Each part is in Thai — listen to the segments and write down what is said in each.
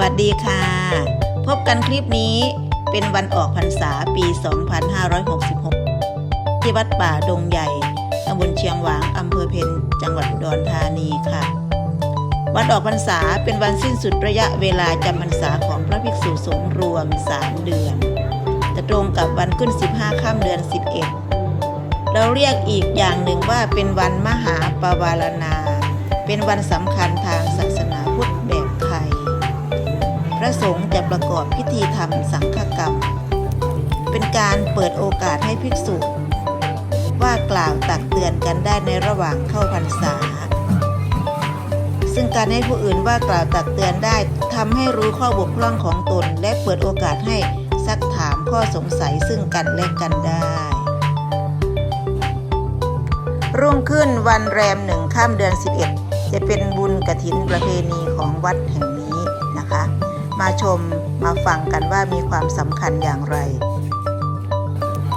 วัสดีค่ะ พบกันคลิปนี้เป็นวันออกพรรษาปี 2566 ที่วัดป่าดงใหญ่ตำบลเชียงหวางอำเภอเพนจังหวัดอุดรธานีค่ะ วันออกพรรษาเป็นวันสิ้นสุดระยะเวลาจำพรรษาของพระภิกษุสงฆ์รวม 3 เดือน จะตรงกับวันขึ้น 15ค่ำเดือน 11 เราเรียกอีกอย่างหนึ่งว่าเป็นวันมหาปวารณา เป็นวันสำคัญทางศาส พระสงฆ์จะประกอบพิธีทำสังฆกรรม เป็นการเปิดโอกาสให้ภิกษุ ว่ากล่าวตักเตือนกันได้ในระหว่างเข้าพรรษา ซึ่งการให้ผู้อื่นว่ากล่าวตักเตือนได้ทำให้รู้ข้อบกพร่องของตน และเปิดโอกาสให้ซักถามข้อสงสัยซึ่งกันและกันได้ รุ่งขึ้นวันแรมหนึ่งข้ามเดือน 11 จะเป็นบุญกระถินประเพณีของวัดแห่งนี้นะคะ มาชมมาฟังกันว่ามีความสำคัญอย่างไร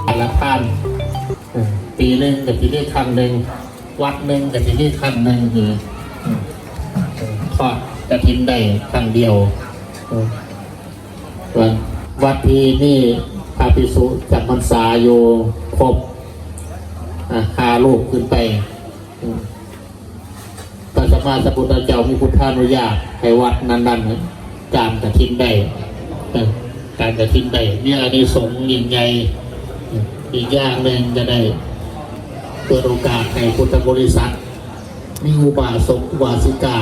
แต่ละท่านปีหนึ่งกับปีนี้ครั้งหนึ่งวัดหนึ่งกับปีนี้ครั้งหนึ่งคือเออเออทอดกระถินได้ครั้งเดียววัดที่นี่พระภิกษุจำพรรษาอยู่ครบหาลูกขึ้นไปพระสมมาสัมพุทธเจ้ามีพุทธานุญาตให้วัดนั้นๆ การกระถินได้การกระถินได้เนี่ยอันนี้สงส์ยิ่งใหญ่อีกอย่างหนึ่งจะได้เปิดโอกาสให้พุทธบริษัทมีอุบาสกอุบาสิกา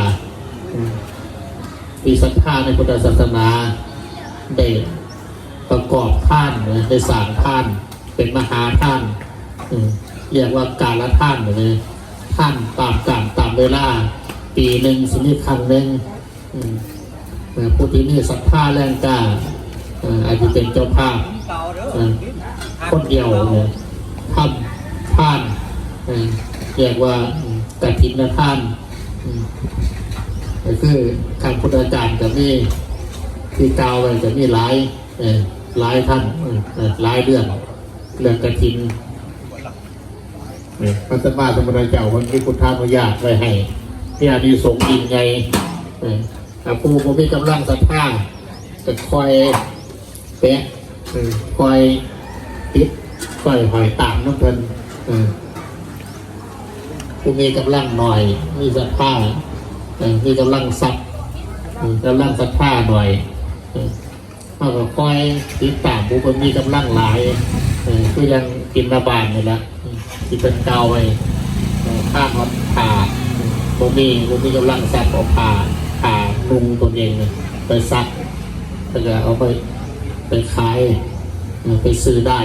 มีศรัทธาในพุทธศาสนาได้ประกอบท่านนะได้สร้างท่านเป็นมหาท่านเรียกว่าการละท่านเลยท่านตามการตามเวลา ปีหนึ่งสินิครั้งหนึ่ง ผู้ที่มีศรัทธาแรงกล้าอาจจะเป็นเจ้าภาพคนเดียวเนี่ยทำท่านเอ่อเรียกว่ากฐินท่านอืมก็คือคำพุทธาจารย์กับนี่ที่กล่าวไว้จะมีหลายหลายท่านหลายเรื่องเรื่องกฐินพระสัมมาสัมพุทธเจ้ามันมีพุทธานุญาตไว้ให้ที่อานิสงส์ยิ่งใหญ่ ผู้ผู้มีกำลังศรัทธาจะคอยแปะเออคอยติดคอยหอยตามน้ำเพลินเออผู้มีกำลังหน่อย มีศรัทธาเออมีกำลังทรัพย์เออกำลังศรัทธาหน่อยเออเขาก็คอยติดตามผู้คนมีกำลังหลายเออคือยังกินระบาดนี่แหละเออที่เป็นเกาไว้เออข้ามหอดผ่าผมมีผมมีกำลังทรัพย์เอาผ่า ผ่าลุงตนเองเนี่ยไปซักแล้วก็เอาไปไปขายไปซื้อได้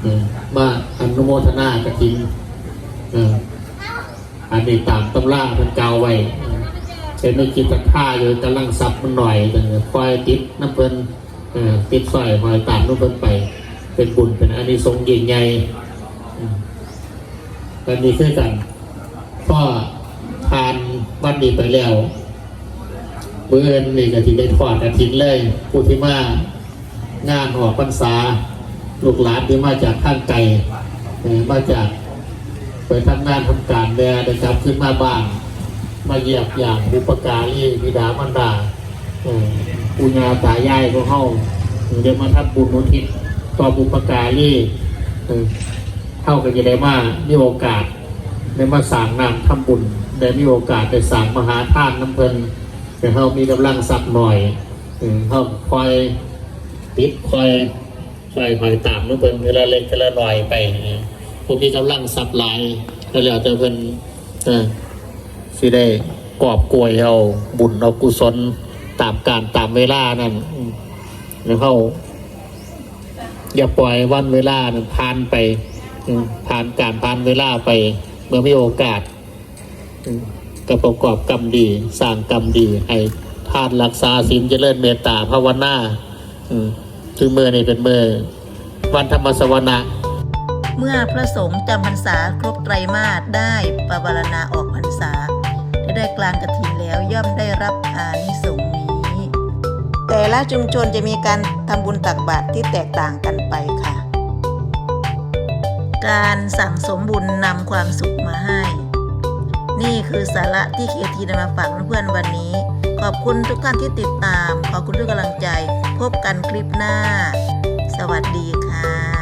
เอ่าอนุโมทนากระทินอันนี้ตามตำราเป็นเกาไว้เอ่อเป็นไม่คิดตะท่าอยู่กำลังซับมันหน่อยแต่คอยติดน้ำเพิ่นติดไฟหอยตามน้ำเพิ่นไป เป็นบุญเป็นอันนี้ทรงส์ยิ่งใหญ่กันนี้คือกันก็ทานวันนี้ไปแล้ว เบื่อนนี่ก็ที่ได้ทอดอาทิตย์เลยผู้ที่มางานออกพรรษาลูกหลานที่มาจากข้างไกลมาจากไปทำงานทำการแดได้กลับขึ้นมาบ้านมาเยียบอย่างบุปการีบิดามารดาปุญญาตายายของเขาเดี๋ยวมาทับบุญอุทิศต่อบุปการีเอ่อเข้ากันจะได้มามีโอกาสได้มาสร้างนามทำบุญได้มีโอกาสได้สร้างมหาทานน้ำเพลิน แต่เขามีกำลังสักหน่อยเออเขาคอยติดคอยคอยคอยตามนู่นเพิ่นเวลาเล็กเวลาหน่อยไปผู้มีกำลังสับหลายแล้วแล้วแต่เพิ่นอสิได้กอบกวยเอาบุญเอากุศลตามการตามเวลานั่นอืมแล้วเขาอย่าปล่อยวันเวลานั้นผ่านไปผ่านการผ่านเวลาไป เมื่อมีโอกาส ก็ประกอบกรรมดีสร้างกรรมดี ให้ทานรักษาศีลเจริญเมตตาภาวนาคือเมื่อนี่เป็นเมื่อวันธรรมสวนะเมื่อพระสงฆ์จำพรรษาครบไตรมาสได้ปวารณาออกพรรษาได้กลางกฐินแล้วย่อมได้รับอานิสงส์นี้ แต่ละชุมชนจะมีการทำบุญตักบาตรที่แตกต่างกันไปค่ะ การสั่งสมบุญนำความสุขมาให้ นี่คือสาระที่เคทีนำมาฝากเพื่อนๆวันนี้ขอบอบคุณทุกท่านที่ติดตาม ขอบคุณทุกกำลังใจ พบกันคลิปหน้า สวัสดีค่ะ